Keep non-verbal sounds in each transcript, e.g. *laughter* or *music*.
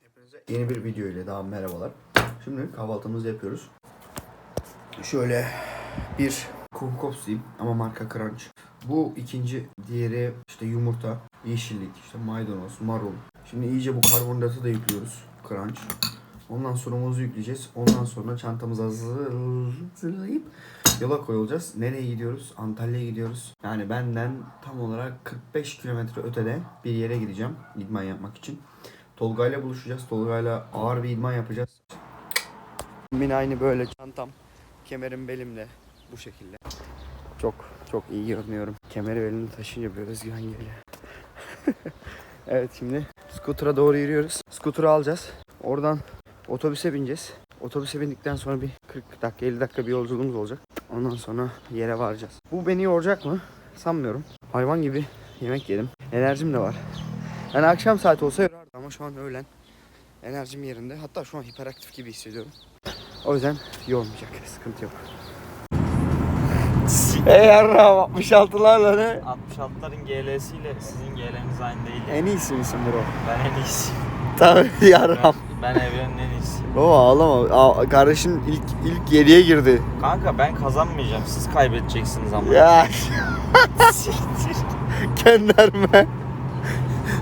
Hepinize yeni bir video ile daha merhabalar. Şimdi kahvaltımızı yapıyoruz. Şöyle bir kumpkopsiyim ama marka Crunch. Bu ikinci, diğeri işte yumurta, yeşillik, işte maydanoz, marul. Şimdi iyice bu karbonhidratı da yüklüyoruz. Crunch. Ondan sonra muzu yükleyeceğiz. Ondan sonra çantamızı hazırlayıp yola koyulacağız. Nereye gidiyoruz? Antalya'ya gidiyoruz. Yani benden tam olarak 45 kilometre ötede bir yere gideceğim idman yapmak için. Tolga'yla buluşacağız. Tolga'yla ağır bir idman yapacağız. Yine aynı böyle çantam, kemerim belimle bu şekilde. Çok çok iyi görünüyorum. Kemeri belimde taşınca böyle özgüven geliyor. *laughs* evet şimdi skutura doğru yürüyoruz. Skuturu alacağız. Oradan otobüse bineceğiz. Otobüse bindikten sonra bir 40 dakika 50 dakika bir yolculuğumuz olacak. Ondan sonra yere varacağız. Bu beni yoracak mı? Sanmıyorum. Hayvan gibi yemek yedim. Enerjim de var. Yani akşam saati olsa ama şu an öğlen. Enerjim yerinde. Hatta şu an hiperaktif gibi hissediyorum. O yüzden yormayacak. Sıkıntı yok. Eğer 66'larla ne? 66'ların GL'siyle sizin GL'niz aynı değil. En iyisi misin bro? Ben en iyisiyim. Tabii *laughs* yarram. Ben, ben evrenin en iyisiyim. Baba ağlama. Aa, kardeşin ilk ilk yediye girdi. Kanka ben kazanmayacağım. Siz kaybedeceksiniz ama. Ya *laughs* Siktir. gönderme.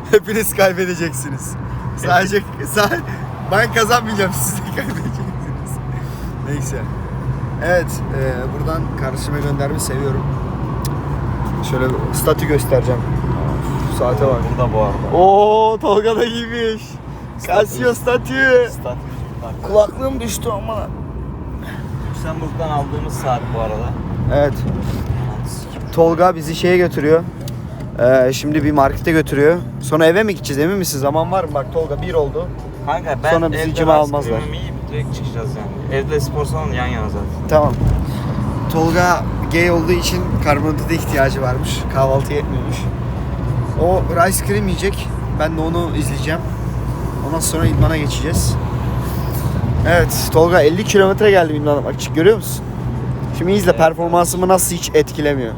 *laughs* Hepiniz kaybedeceksiniz. Sadece sadece ben kazanmayacağım siz de kaybedeceksiniz. Neyse. Evet, e, buradan kardeşime göndermeyi seviyorum. Şöyle statü göstereceğim. Şu saate bak. Burada bu arada. Oo Tolga da giymiş. Casio statü. Burada. Kulaklığım düştü ama. Lüksemburg'dan aldığımız saat bu arada. Evet. Tolga bizi şeye götürüyor. Ee, şimdi bir markete götürüyor. Sonra eve mi gideceğiz emin misin? Zaman var mı? Bak Tolga bir oldu. Kanka ben Sonra bizi evde cima almazlar. yiyip direkt çıkacağız yani. Evde spor salonu yan yana zaten. Tamam. Tolga gay olduğu için karbonhidrata ihtiyacı varmış. Kahvaltı yetmiyormuş. O rice cream yiyecek. Ben de onu izleyeceğim. Ondan sonra idmana geçeceğiz. Evet, Tolga 50 kilometre geldim idman yapmak için. Görüyor musun? Şimdi izle performansımı nasıl hiç etkilemiyor.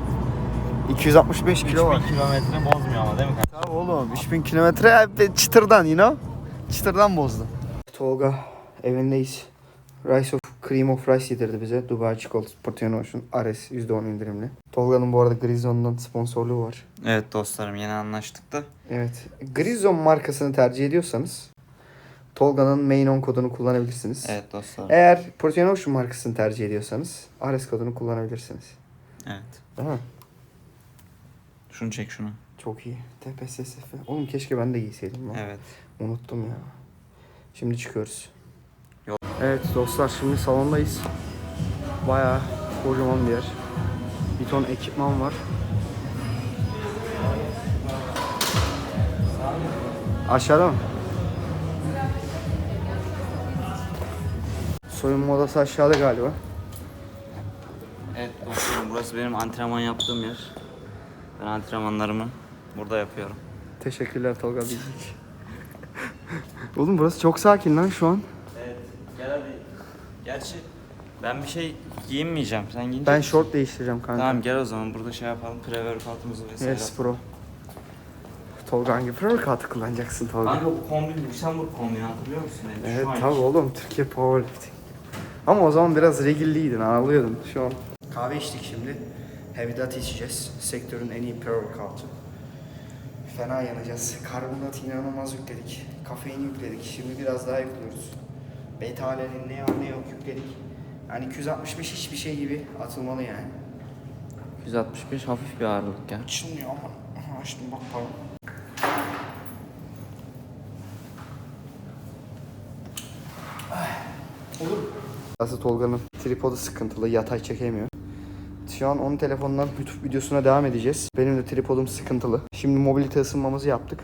265 kilo var. 3000 kilometre bozmuyor ama değil mi kanka? Tabii oğlum 3000 kilometre e, çıtırdan you know. Çıtırdan bozdu. Tolga evindeyiz. Rice of Cream of Rice yedirdi bize. Dubai Çikolata Protein Ocean Ares %10 indirimli. Tolga'nın bu arada Grizon'dan sponsorluğu var. Evet dostlarım yeni anlaştık da. Evet. Grizon markasını tercih ediyorsanız Tolga'nın main on kodunu kullanabilirsiniz. Evet dostlarım. Eğer Protein Ocean markasını tercih ediyorsanız Ares kodunu kullanabilirsiniz. Evet. Değil mi? Şunu çek şunu. Çok iyi. TPSSF. Oğlum keşke ben de giyseydim lan. Evet. Unuttum ya. Şimdi çıkıyoruz. Yol- Evet dostlar şimdi salondayız. Bayağı kocaman bir yer. Bir ton ekipman var. Aşağıda mı? Soyunma odası aşağıda galiba. Evet dostlarım burası benim antrenman yaptığım yer. Ben antrenmanlarımı burada yapıyorum. Teşekkürler Tolga Bilgiç. *laughs* Oğlum burası çok sakin lan şu an. Evet gel hadi. Gerçi ben bir şey giyinmeyeceğim. Sen giyinecek Ben misin? short değiştireceğim kanka. Tamam gel o zaman burada şey yapalım. Pre-workout'umuzu vesaire Yes bro. Tolga hangi pre-workout'u kullanacaksın Tolga? Kanka bu kombin Lüksemburg kombini hatırlıyor musun? benim? Evet tabi oğlum Türkiye Powerlifting. Ama o zaman biraz regilliydin ağlıyordun şu an. Kahve içtik şimdi. Heavy Dot içeceğiz. Sektörün en iyi pre-workout'u. Fena yanacağız. Karbonhidrat inanılmaz yükledik. Kafein yükledik. Şimdi biraz daha yüklüyoruz. Beta alenin ne var ne yok yükledik. Yani 265 hiçbir şey gibi atılmalı yani. 165 hafif bir ağırlık ya. Açılmıyor ama. Açtım bak pardon. Olur. Aslında Tolga'nın tripodu sıkıntılı, yatay çekemiyor. Şu an onun telefonundan YouTube videosuna devam edeceğiz. Benim de tripodum sıkıntılı. Şimdi mobilite ısınmamızı yaptık.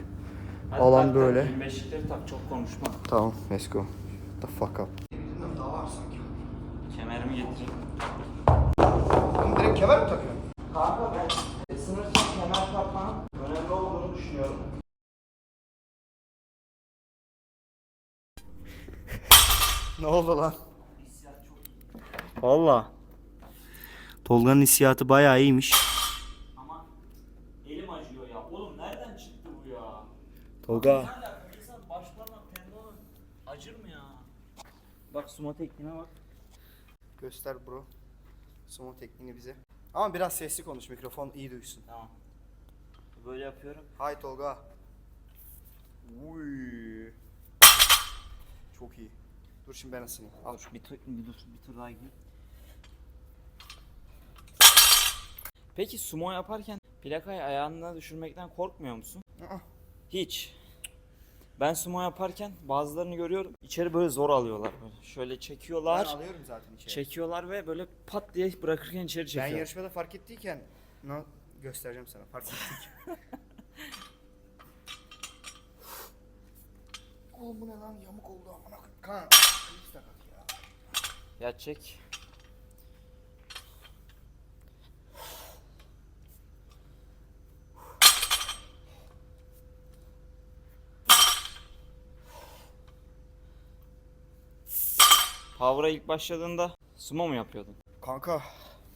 Alan böyle. 25'likleri tak çok konuşma. Tamam, let's go. The fuck up. Kemerimi getireyim. Oğlum direkt kemer mi takıyorsun? Kanka ben sınırsız kemer takmanın önemli olduğunu düşünüyorum. Ne oldu lan? Valla. Tolga'nın hissiyatı bayağı iyiymiş. Ama elim acıyor ya. Oğlum nereden çıktı bu ya? Tolga. Alaka? İnsan acır mı ya? Bak sumo tekniğine bak. Göster bro. Sumo tekniğini bize. Ama biraz sesli konuş mikrofon iyi duysun. Tamam. Böyle yapıyorum. Hay Tolga. Uy. Çok iyi. Dur şimdi ben ısınayım. Al. Dur bir tur, bir, dur, bir tur daha gideyim. Peki sumo yaparken plakayı ayağına düşürmekten korkmuyor musun? Aa, Hiç. Ben sumo yaparken bazılarını görüyorum. içeri böyle zor alıyorlar böyle. Şöyle Ben çekiyorlar. alıyorum zaten içeri. Çekiyorlar ve böyle pat diye bırakırken içeri ben çekiyor. yarışmada fark ettiyken no, göstereceğim sana fark ettiyken. *laughs* Oğlum bu ne lan yamuk oldu amına. Kan. Ya çek. Power'a ilk başladığında sumo mu yapıyordun? Kanka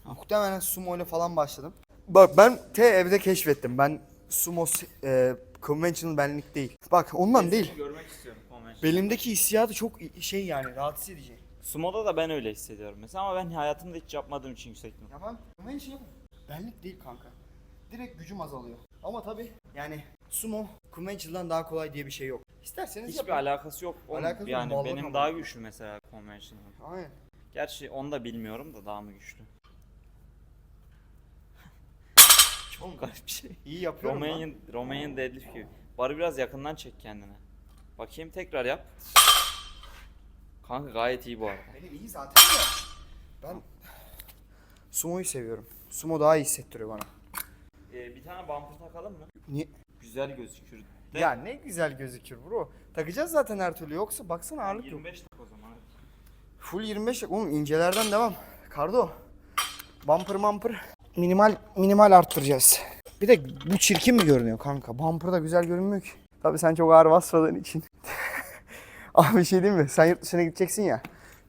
muhtemelen sumo ile falan başladım. Bak ben te evde keşfettim. Ben sumo e, conventional benlik değil. Bak ondan değil. Görmek istiyorum convention. Belimdeki hissiyatı çok şey yani rahatsız edici. Sumo'da da ben öyle hissediyorum mesela ama ben hayatımda hiç yapmadığım için yüksek mi? Ya ben conventional benlik değil kanka. Direkt gücüm azalıyor. Ama tabi yani sumo conventional'dan daha kolay diye bir şey yok. İsterseniz Hiçbir yapın. alakası yok. Oğlum, Alakası yok, yani ballık benim ama. daha güçlü mesela conventional. Aynen. Gerçi onu da bilmiyorum da daha mı güçlü? *laughs* Çok garip bir şey. İyi yapıyorum lan. Romanian, Romanian deadlift gibi. Bari biraz yakından çek kendine. Bakayım tekrar yap. Kanka gayet iyi bu arada. Benim iyi zaten de. Ben sumo'yu seviyorum. Sumo daha iyi hissettiriyor bana. Ee, bir tane bumper takalım mı? Niye? Güzel gözükür. De, Ya ne güzel gözükür bro. Takacağız zaten her türlü yoksa baksana ağırlık yok. 25 tak o zaman. Full 25 yak- oğlum incelerden devam. Kardo. Bumper bumper. Minimal minimal arttıracağız. Bir de bu çirkin mi görünüyor kanka? Bumper da güzel görünmüyor ki. Tabii sen çok ağır basmadığın için. *laughs* Abi bir şey diyeyim mi? Sen yurt dışına gideceksin ya.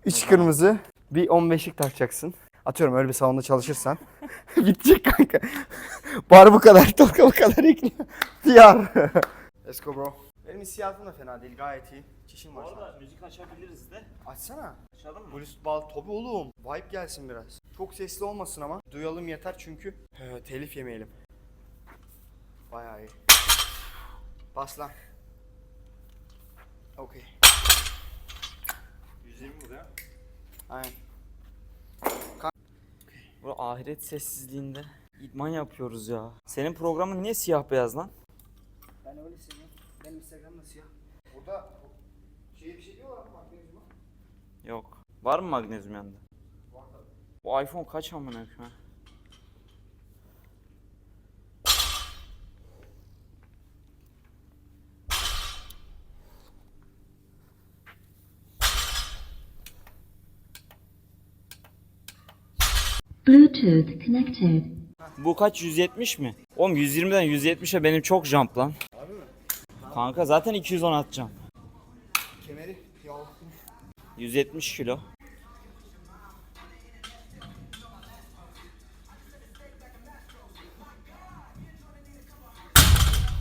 3 kırmızı, bir 15'lik takacaksın. Atıyorum öyle bir salonda çalışırsan. *laughs* Bitecek kanka. *laughs* Bar bu kadar, toka bu kadar ekliyor. PR. Let's go bro. Benim hissiyatım da fena değil, gayet iyi. Çişim Bu var. arada müzik açabiliriz de. Açsana. Açalım mı? Bluetooth bağlı tabi oğlum. Vibe gelsin biraz. Çok sesli olmasın ama. Duyalım yeter çünkü telif yemeyelim. Bayağı iyi. Bas lan. Okey. 120 buraya. Aynen. Bu ahiret sessizliğinde idman yapıyoruz ya. Senin programın niye siyah beyaz lan? Ben öyle seviyorum. Benim Instagram'da siyah. Burada şey bir şey diyorlar ama magnezyuma. Yok. Var mı magnezyum yanında? Var tabii. Bu iPhone kaç amına koyayım? Bluetooth connected. Bu kaç 170 mi? Oğlum 120'den 170'e benim çok jump lan. Kanka zaten 210 atacağım. Kemeri yağlı. 170 kilo.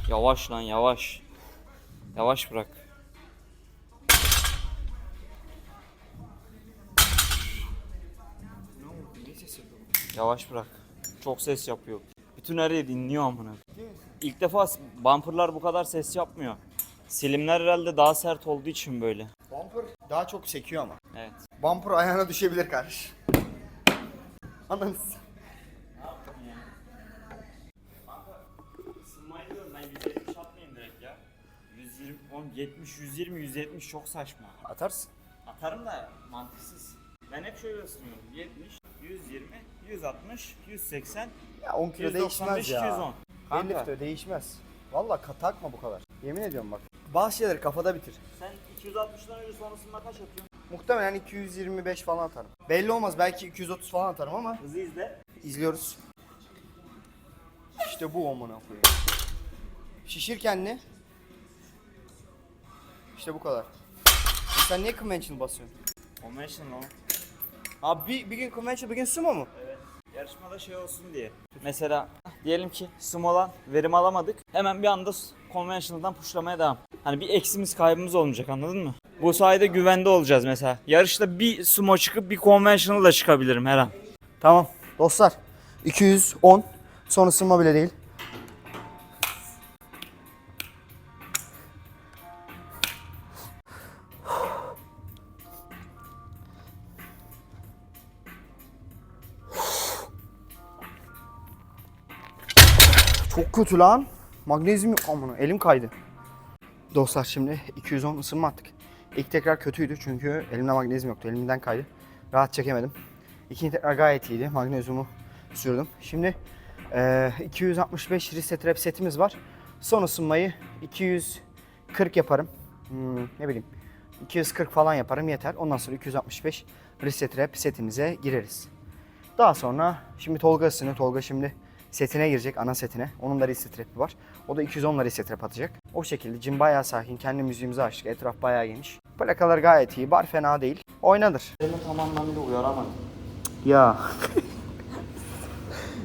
Yavaş lan yavaş. Yavaş bırak. Yavaş bırak. Çok ses yapıyor. Bütün her yer dinliyor amına. İlk defa bumperlar bu kadar ses yapmıyor. Silimler herhalde daha sert olduğu için böyle. Bumper daha çok sekiyor ama. Evet. Bumper ayağına düşebilir kardeş. Ananı s- Isınmayı diyorum ben 170 atmayayım direkt ya. 120, oğlum 70, 120, 170 çok saçma. Atarsın. Atarım da mantıksız. Ben hep şöyle ısınıyorum. 70, 120, 160, 180, Ya 10 kilo 195, değişmez ya. 210. Kanka Deadlift'te değişmez. Valla takma bu kadar. Yemin ediyorum bak. Bazı şeyleri kafada bitir. sen 260'dan önce sonrasında kaç atıyorsun? Muhtemelen 225 falan atarım. Belli olmaz belki 230 falan atarım ama Hızı izle. izliyoruz. İşte bu amına koyayım. Şişir kendini. İşte bu kadar. E Sen niye conventional basıyorsun? Conventional o. Abi bir, bir gün conventional bir gün sumo mu? Evet. Yarışmada şey olsun diye. Mesela diyelim ki sumo'dan verim alamadık. Hemen bir anda conventional'dan pushlamaya devam. Hani bir eksimiz kaybımız olmayacak anladın mı? Bu sayede güvende olacağız mesela. Yarışta bir sumo çıkıp bir conventional da çıkabilirim her an. Tamam dostlar 210 son ısınma bile değil. Kötü lan. Magnezyum yok amına. Elim kaydı. Dostlar şimdi 210 ısınma attık. İlk tekrar kötüydü çünkü elimde magnezyum yoktu. Elimden kaydı. Rahat çekemedim. İkinci tekrar gayet iyiydi. Magnezyumu sürdüm. Şimdi eee, 265 reset rep setimiz var. Son ısınmayı 240 yaparım. Hmm, ne bileyim. 240 falan yaparım yeter. Ondan sonra 265 reset rep setimize gireriz. Daha sonra şimdi Tolga ısınıyor. Tolga şimdi setine girecek ana setine. Onun da reset rapi var. O da 210 'la reset rap atacak. O şekilde cim bayağı sakin. Kendi müziğimizi açtık. Etraf bayağı geniş. Plakalar gayet iyi. Bar fena değil. Oynanır. Beni tam anlamda uyaramadım. Ya.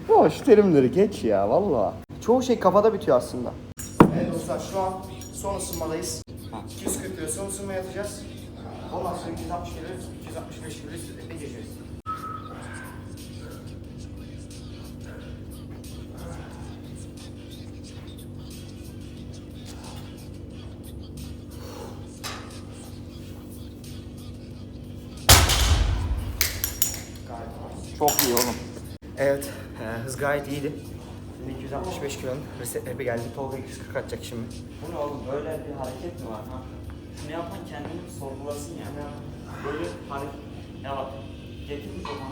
*laughs* şu terimleri geç ya valla. Çoğu şey kafada bitiyor aslında. Evet dostlar şu an son ısınmadayız. 240 lira son ısınmaya atacağız. Ondan sonra 260 lira, 265 lira geçeceğiz. Çok iyi oğlum. Evet, e, hız gayet iyiydi. Şimdi 265 kilonun reset rap'i geldi. Tolga 240 atacak şimdi. Bu ne oğlum böyle bir hareket mi var ha? Şunu yapan kendini bir sorgulasın ya. Böyle hareket... Ya bak getir zaman.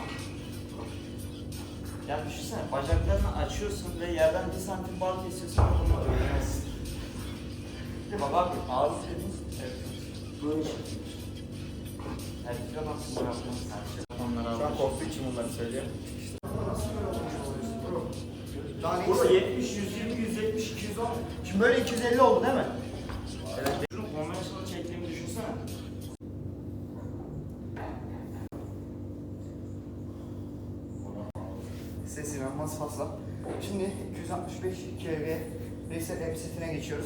Ya düşünsene bacaklarını açıyorsun ve yerden bir santim bal kesiyorsun bunu öğrenemezsin. Bak abi ağzı dedin. Evet. Böyle çekiyor. Her kilodan sonra yapması her şey. Onları Şu an korktuğu için bunları söylüyor. Daha Burada 70, 120, 170, 210. Şimdi böyle 250 oldu değil mi? Evet. Şunu konvansiyonel çektiğimi düşünsene. Ses inanılmaz fazla. Şimdi 265 kW reset rep setine geçiyoruz.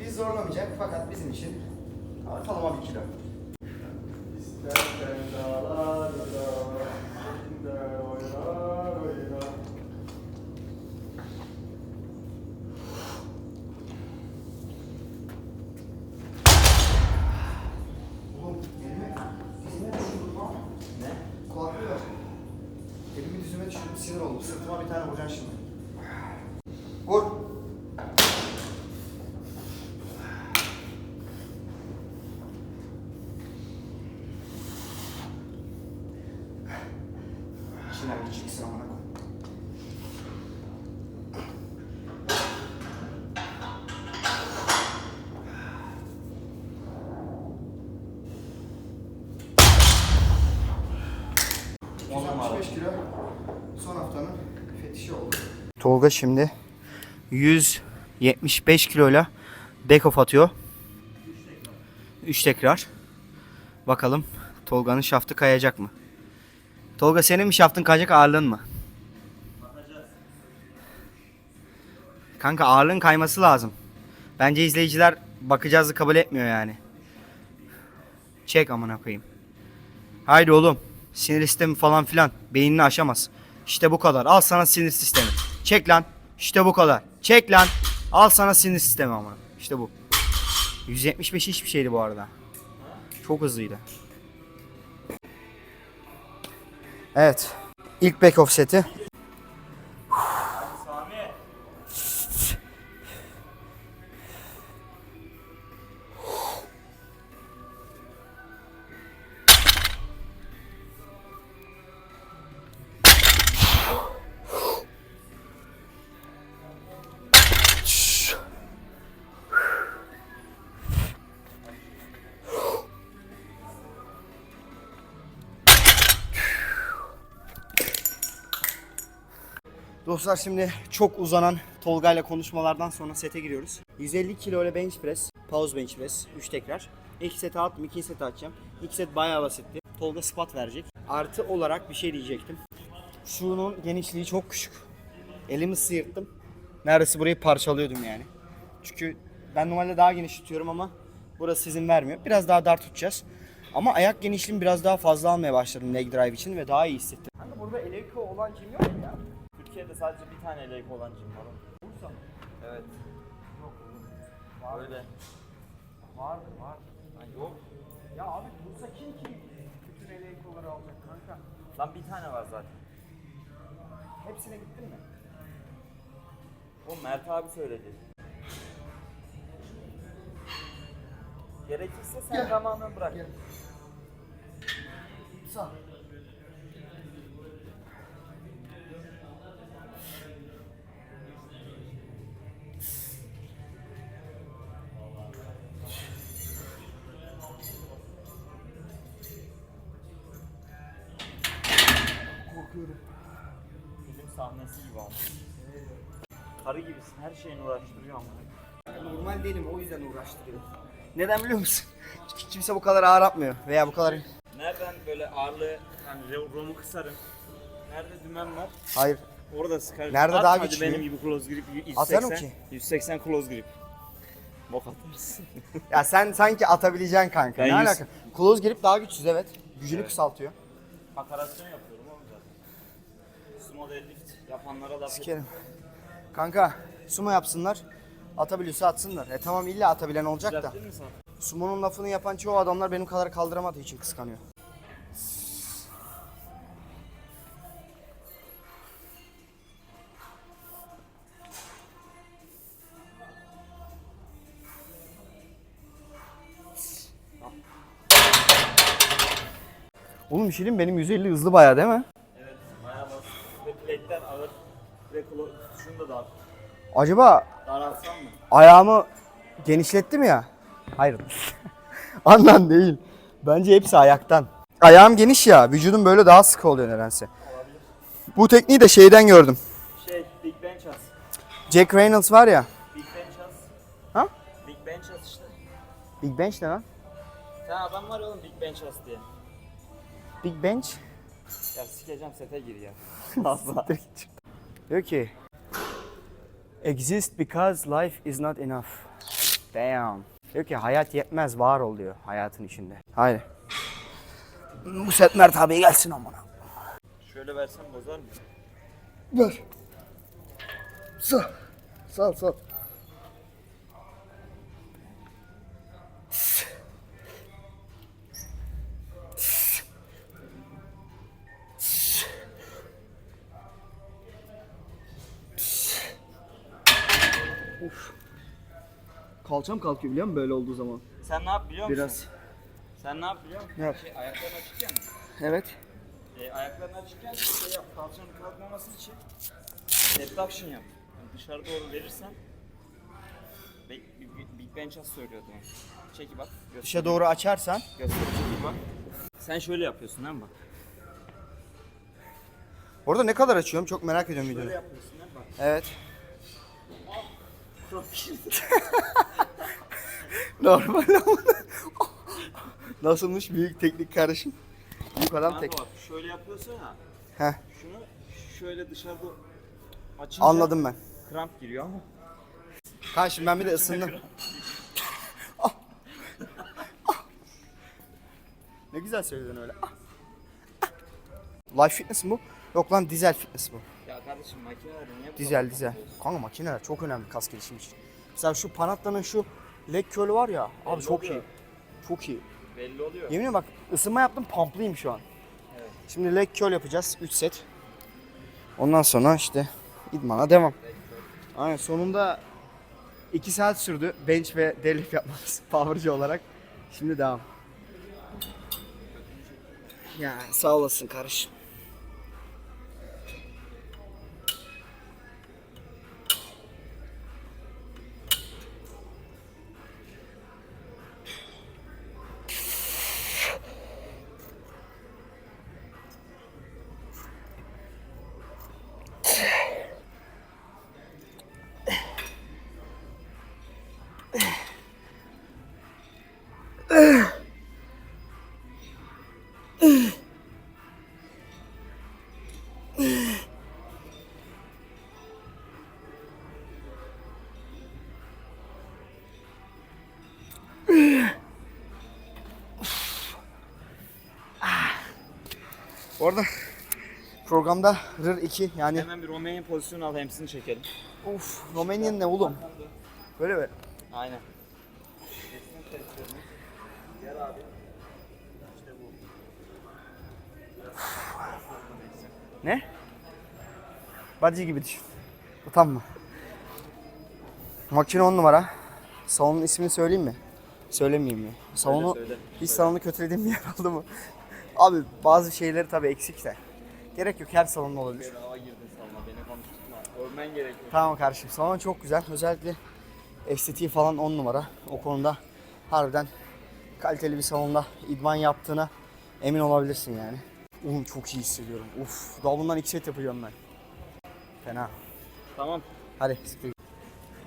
Biz zorlamayacak fakat bizim için ortalama bir kilo. Oğlum elime dizime düşürdüm lan. Ne? Kulaklığı ver. Elimi dizime sinir oldum. Sırtıma bir tane vuracaksın şimdi. Bir çıksın amına koy. On numara. 165 kilo son haftanın fetişi oldu. Tolga şimdi 175 kiloyla dekof atıyor. 3 tekrar. Bakalım Tolga'nın şaftı kayacak mı? Tolga senin mi şaftın kayacak ağırlığın mı? Kanka ağırlığın kayması lazım. Bence izleyiciler bakacağızı kabul etmiyor yani. Çek amına koyayım. Haydi oğlum. Sinir sistemi falan filan. Beynini aşamaz. İşte bu kadar. Al sana sinir sistemi. Çek lan. İşte bu kadar. Çek lan. Al sana sinir sistemi ama. İşte bu. 175 hiçbir şeydi bu arada. Çok hızlıydı. Evet. İlk back off seti. Dostlar şimdi çok uzanan Tolga ile konuşmalardan sonra sete giriyoruz. 150 kilo ile bench press, pause bench press, 3 tekrar. İlk seti attım, ikinci seti atacağım. İlk set bayağı basitti. Tolga squat verecek. Artı olarak bir şey diyecektim. Şunun genişliği çok küçük. Elimi sıyırttım. Neredeyse burayı parçalıyordum yani. Çünkü ben normalde daha geniş tutuyorum ama Burası izin vermiyor. Biraz daha dar tutacağız. Ama ayak genişliğimi biraz daha fazla almaya başladım leg drive için ve daha iyi hissettim. Kanka burada Eleiko olan kim yok ya? Türkiye'de sadece bir tane elek olan cim var. Bursa mı? Evet. Yok. Öyle. Vardı var. Lan yok. Ya abi Bursa kim ki bütün Eleiko'ları alacak kanka? Lan bir tane var zaten. Hepsine gittin mi? O Mert abi söyledi. Gerekirse sen tamamen bırak. Sağ. Gibi. Karı gibisin her şeyini uğraştırıyor ama. Normal değilim o yüzden uğraştırıyor. Neden biliyor musun? *laughs* Çünkü kimse bu kadar ağır atmıyor veya bu kadar... Nereden böyle ağırlığı, hani re- romu kısarım. Nerede dümen var? Hayır. Orada sıkarım. Nerede At daha hadi güçlüyüm? benim gibi close grip 180. Atarım ki. 180 close grip. Bok atarsın. *laughs* Ya sen sanki atabileceksin kanka. Ben ne yüz- alaka? Close grip daha güçsüz evet. Gücünü Evet. kısaltıyor. Makarasyon yapıyorum oğlum zaten. Sumo deadlift yapanlara laf Sikerim. Kanka sumo yapsınlar. Atabiliyorsa atsınlar. E tamam illa atabilen olacak da. Mi sana? Sumo'nun lafını yapan çoğu adamlar benim kadar kaldıramadığı için kıskanıyor. Oğlum bir şey diyeyim benim 150 hızlı bayağı değil mi? Acaba Daraltsam mı? ayağımı genişlettim ya. Hayır. *laughs* Andan değil. Bence hepsi ayaktan. Ayağım geniş ya. Vücudum böyle daha sıkı oluyor nedense. Bu tekniği de şeyden gördüm. Şey, Big Bench as. Jack Reynolds var ya. Big Bench as. Ha? Big Bench as işte. Big Bench ne lan? Tane adam var ya oğlum Big Bench as diye. Big Bench. Ya sikeceğim sete gir ya. *laughs* Fazla. Diyor ki Exist because life is not enough. Damn. Diyor ki hayat yetmez var ol diyor hayatın içinde. Haydi. Bu set Mert abi gelsin amına. Şöyle versem bozar mı? Ver. Sağ. Sal sal. Of. Kalçam kalkıyor biliyor musun böyle olduğu zaman? Sen ne yap biliyor musun? Biraz. Sen ne yap biliyor musun? Ne yap? Şey, ayakların açıkken, Evet. e, ayakların açıkken şey yap, kalçanın kalkmaması için abduction yap. Yani dışarı doğru verirsen Big, Bench as söylüyordu yani. Çeki bak. Göster, Dışa doğru açarsan Göster çeki bak. Sen şöyle yapıyorsun değil mi bak? Orada ne kadar açıyorum çok merak ediyorum Şöyle videoyu. yapıyorsun değil mi bak? Evet. Profil. Normal ama. Nasılmış büyük teknik karışım? Büyük adam tek. Kanka bak şöyle yapıyorsun ya. Heh, Şunu şöyle dışarıda açınca anladım ben. kramp giriyor ama. Ha şimdi ben bir de ısındım. Ah. Ah. ne güzel söyledin öyle. Ah. Ah. Life fitness bu? Yok lan dizel fitness bu. Kardeşim makineler niye bu Dizel kadar dizel. kapatıyorsun? Kanka makineler çok önemli kas gelişimi için. Mesela şu Panatta'nın şu leg curl'ü var ya. Abi Belli çok oluyor. iyi. Çok iyi. Belli oluyor. Yemin ederim bak ısınma yaptım pumplıyım şu an. Evet. Şimdi leg curl yapacağız 3 set. Ondan sonra işte idmana devam. Aynen sonunda 2 saat sürdü bench ve deadlift yapmamız *laughs* powercı olarak. Şimdi devam. Ya sağ olasın kardeşim. Bu arada programda RIR 2 yani Hemen bir Romanya pozisyonu al hemsini çekelim. Uf, Romanian ne oğlum? Böyle mi? Aynen. Ne? Bacı gibi düşün. Mı? Makine 10 numara. Salonun ismini söyleyeyim mi? Söylemeyeyim mi? Salonu söyle. hiç salonu kötülediğim bir yer oldu mu? Abi bazı şeyleri tabii eksik de. Gerek yok her salonda olabilir. Bedava girdin salona beni konuşturma. Övmen gerekiyor. Tamam kardeşim salon çok güzel. Özellikle estetiği falan 10 numara. O konuda harbiden kaliteli bir salonda idman yaptığına emin olabilirsin yani. Oğlum çok iyi hissediyorum. Uf, daha bundan iki set yapacağım ben. Fena. Tamam. Hadi siktir.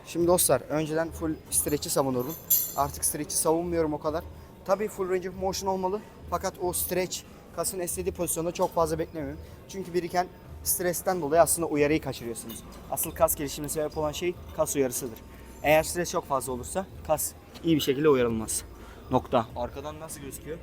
Şimdi dostlar önceden full stretch'i savunurdum. Artık stretch'i savunmuyorum o kadar. Tabii full range of motion olmalı. Fakat o stretch kasın istediği pozisyonda çok fazla beklemiyorum. Çünkü biriken stresten dolayı aslında uyarıyı kaçırıyorsunuz. Asıl kas gelişimine sebep olan şey kas uyarısıdır. Eğer stres çok fazla olursa kas iyi bir şekilde uyarılmaz. Nokta. Arkadan nasıl gözüküyor?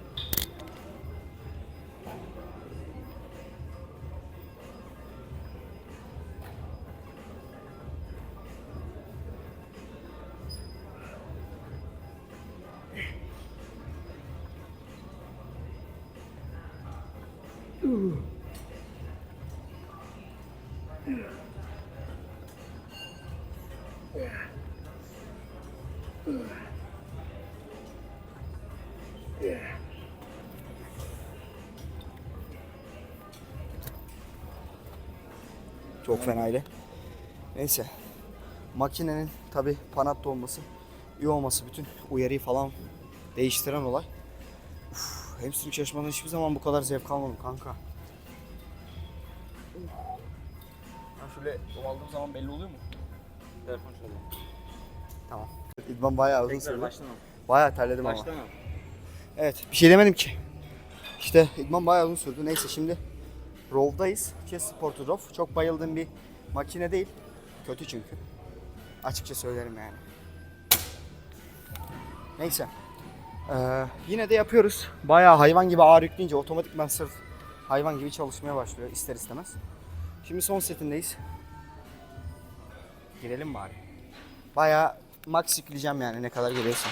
Çok fenaydı. Neyse. Makinenin tabi panatta olması, iyi olması bütün uyarıyı falan değiştiren olay. Hamstring çalışmadan hiçbir zaman bu kadar zevk almadım kanka. Ben şöyle aldığım zaman belli oluyor mu? Telefon çalıyor. Tamam. İdman bayağı uzun sürdü. Bayağı terledim ama. Baştan al. Evet bir şey demedim ki. İşte idman bayağı uzun sürdü. Neyse şimdi Row'dayız. Chest Supported Row. Çok bayıldığım bir makine değil. Kötü çünkü. Açıkça söylerim yani. Neyse. Ee, yine de yapıyoruz. Bayağı hayvan gibi ağır yükleyince otomatikman sırf hayvan gibi çalışmaya başlıyor ister istemez. Şimdi son setindeyiz. Girelim bari. Bayağı max yükleyeceğim yani ne kadar geliyorsa.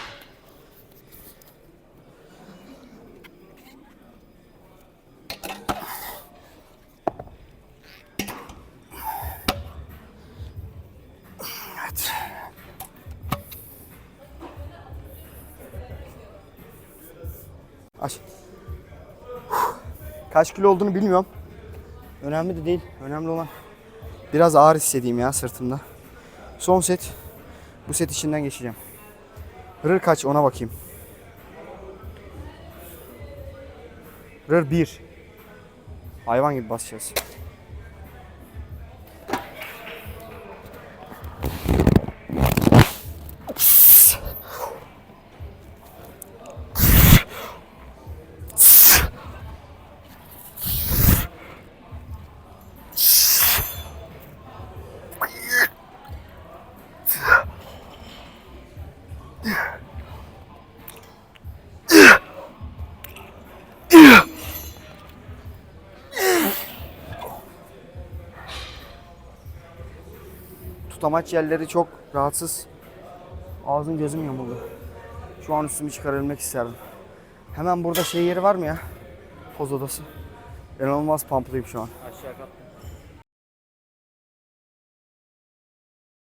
Kaç kilo olduğunu bilmiyorum. Önemli de değil. Önemli olan biraz ağır hissedeyim ya sırtımda. Son set. Bu set içinden geçeceğim. Rır kaç ona bakayım. Rır 1. Hayvan gibi basacağız. Tutamaç yerleri çok rahatsız. Ağzım gözüm yamuldu. Şu an üstümü çıkarabilmek isterdim. Hemen burada şey yeri var mı ya? Poz odası. İnanılmaz pamplıyım şu an. Aşağı kat.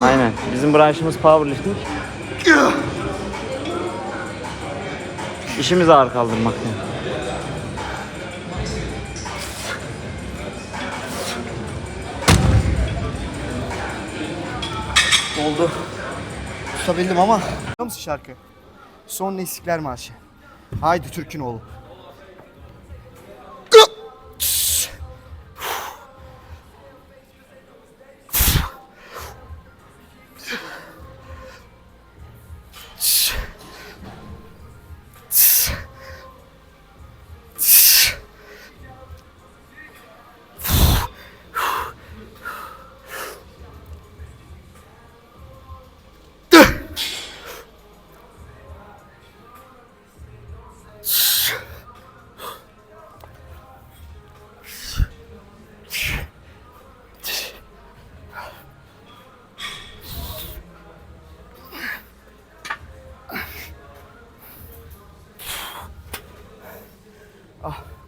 Aynen. Bizim branşımız powerlifting. İşimiz ağır kaldırmak yani. Oldu. Tutabildim ama. Biliyor musun şarkı? Son İstiklal Marşı. Haydi Türk'ün oğlu.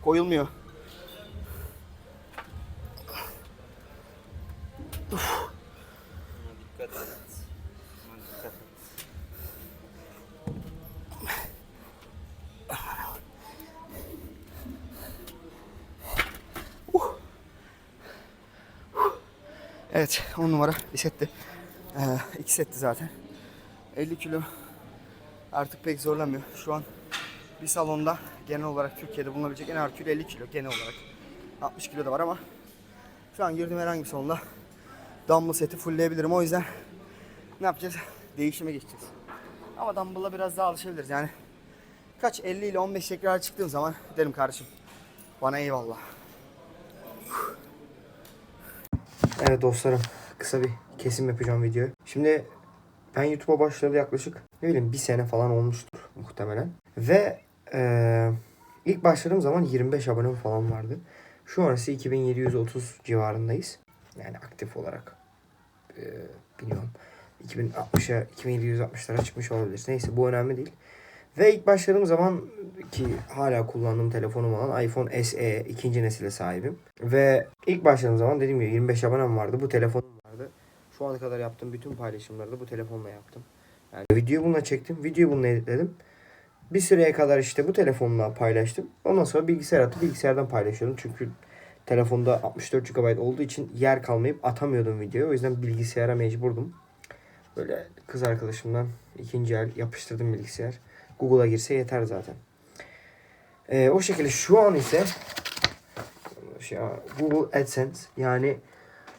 Koyulmuyor. Et. Evet 10 numara bir setti. Ee, iki setti zaten. 50 kilo artık pek zorlamıyor. Şu an bir salonda genel olarak Türkiye'de bulunabilecek en ağır kilo 50 kilo genel olarak. 60 kilo da var ama şu an girdiğim herhangi bir salonda dumbbell seti fullleyebilirim. O yüzden ne yapacağız? Değişime geçeceğiz. Ama dumbbell'a biraz daha alışabiliriz yani. Kaç 50 ile 15 tekrar çıktığım zaman derim kardeşim bana eyvallah. Evet dostlarım kısa bir kesim yapacağım videoyu. Şimdi ben YouTube'a başladı yaklaşık ne bileyim bir sene falan olmuştur muhtemelen. Ve eee, ilk başladığım zaman 25 abone falan vardı. Şu an ise 2730 civarındayız. Yani aktif olarak. Eee bilmiyorum. 2060'a 2760'lara çıkmış olabilir. Neyse bu önemli değil. Ve ilk başladığım zaman ki hala kullandığım telefonum olan iPhone SE ikinci nesile sahibim. Ve ilk başladığım zaman dediğim gibi 25 abonem vardı. Bu telefonum vardı. Şu ana kadar yaptığım bütün paylaşımları da bu telefonla yaptım. Yani videoyu bununla çektim. Videoyu bununla editledim. Bir süreye kadar işte bu telefonla paylaştım. Ondan sonra bilgisayar atıp bilgisayardan paylaşıyordum. Çünkü telefonda 64 GB olduğu için yer kalmayıp atamıyordum videoyu. O yüzden bilgisayara mecburdum. Böyle kız arkadaşımdan ikinci el yapıştırdım bilgisayar. Google'a girse yeter zaten. Ee, o şekilde şu an ise şey, Google AdSense yani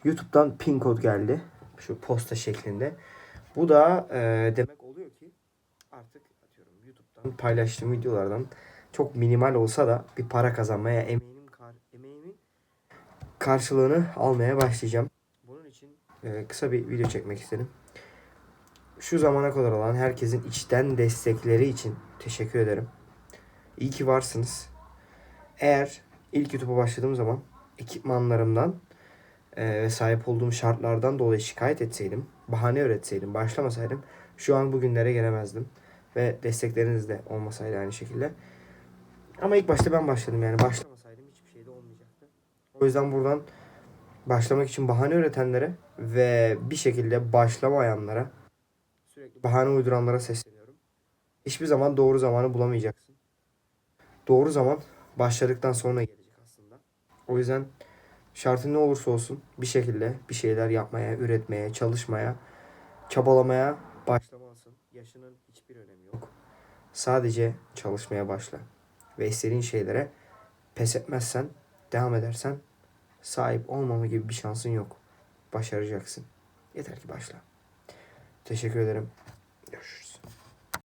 YouTube'dan pin kod geldi. Şu posta şeklinde. Bu da e, demek oluyor ki artık atıyorum YouTube'dan paylaştığım videolardan çok minimal olsa da bir para kazanmaya emeğimin kar, emeğimin karşılığını almaya başlayacağım. Bunun için e, kısa bir video çekmek istedim. Şu zamana kadar olan herkesin içten destekleri için teşekkür ederim. İyi ki varsınız. Eğer ilk YouTube'a başladığım zaman ekipmanlarımdan e, ve sahip olduğum şartlardan dolayı şikayet etseydim, bahane üretseydim, başlamasaydım şu an bugünlere gelemezdim. Ve destekleriniz de olmasaydı aynı şekilde. Ama ilk başta ben başladım yani başlamasaydım hiçbir şey de olmayacaktı. O yüzden buradan başlamak için bahane üretenlere ve bir şekilde başlamayanlara sürekli bahane uyduranlara sesleniyorum. Hiçbir zaman doğru zamanı bulamayacaksın. Doğru zaman başladıktan sonra gelecek aslında. O yüzden şartın ne olursa olsun bir şekilde bir şeyler yapmaya, üretmeye, çalışmaya, çabalamaya başlamalısın. Yaşının. Sadece çalışmaya başla. Ve istediğin şeylere pes etmezsen, devam edersen sahip olmama gibi bir şansın yok. Başaracaksın. Yeter ki başla. Teşekkür ederim. Görüşürüz.